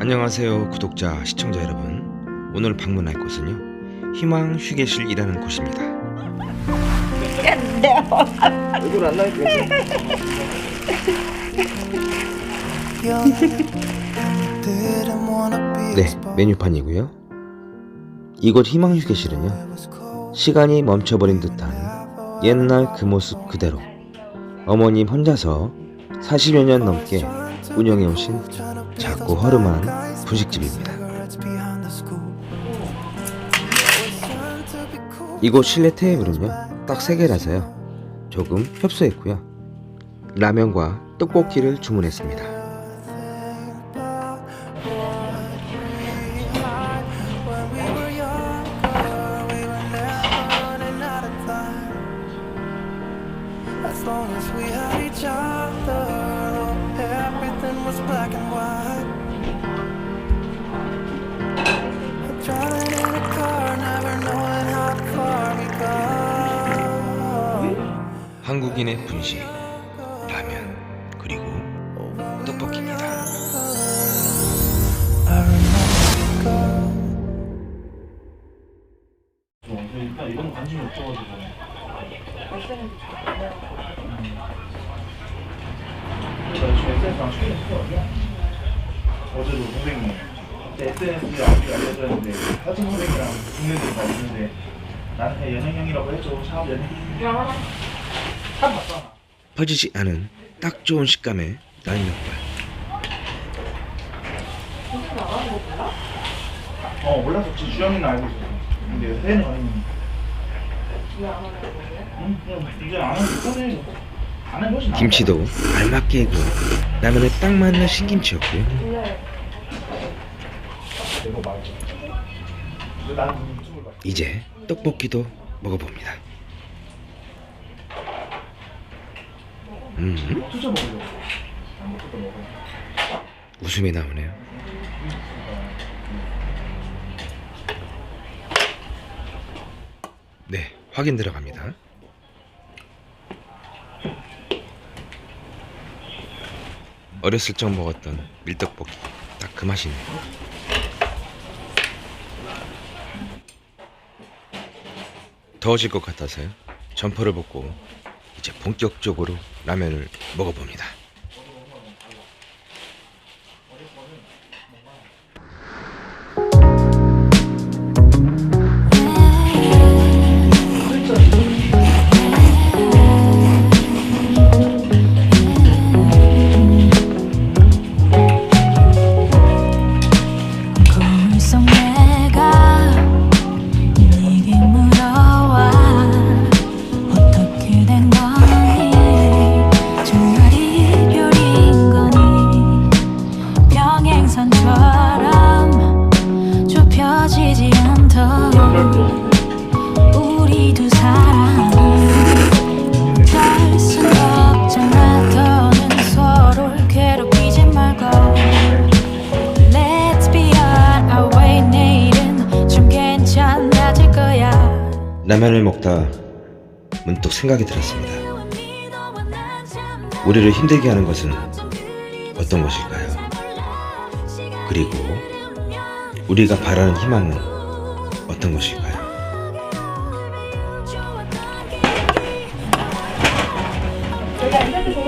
안녕하세요 구독자 시청자 여러분. 오늘 방문할 곳은요 희망 휴게실이라는 곳입니다. 얼굴 안 나니까 네 메뉴판이고요. 이곳 희망 휴게실은요 시간이 멈춰버린 듯한 옛날 그 모습 그대로. 어머님 혼자서 40여 년 넘게 운영해 오신 작고 허름한 분식집입니다. 이곳 실내 테이블은요 딱 3개라서요. 조금 협소했고요. 라면과 떡볶이를 주문했습니다 As we had each other, everything was black and white. Driving in a car, never knowing how far we go. 한국인의 분식 라면 그리고 떡볶이입니다 I remember 일단 이건 관심이 없어가지고 SNS랑 최근에 쓰거든요 어제도 선생님 SNS에 알려줬는데 사진 선생이랑 국내들 다 있는데 나는 그냥 연예형이라고 해줘 샵 연예형 샵 봤잖아 퍼지지 않은 딱 좋은 식감의 라면발. 어 몰랐었지 주영이는 알고 있었어 근데 회는 아니니까 응 그냥 이제 안 하는 게 편해 안 하는 김치도 알맞게 익은 라면에 딱 맞는 신김치였고요. 이제 떡볶이도 먹어봅니다. 음. 웃음이 나오네요. 네 확인 들어갑니다 어렸을 적 먹었던 밀떡볶이. 딱 그 맛이네요 더워질 것 같아서요. 점퍼를 벗고 이제 본격적으로 라면을 먹어봅니다 라면을 먹다 문득 생각이 들었습니다. 우리를 힘들게 하는 것은 어떤 것일까요? 그리고 우리가 바라는 희망은 어떤 것일까요?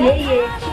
네.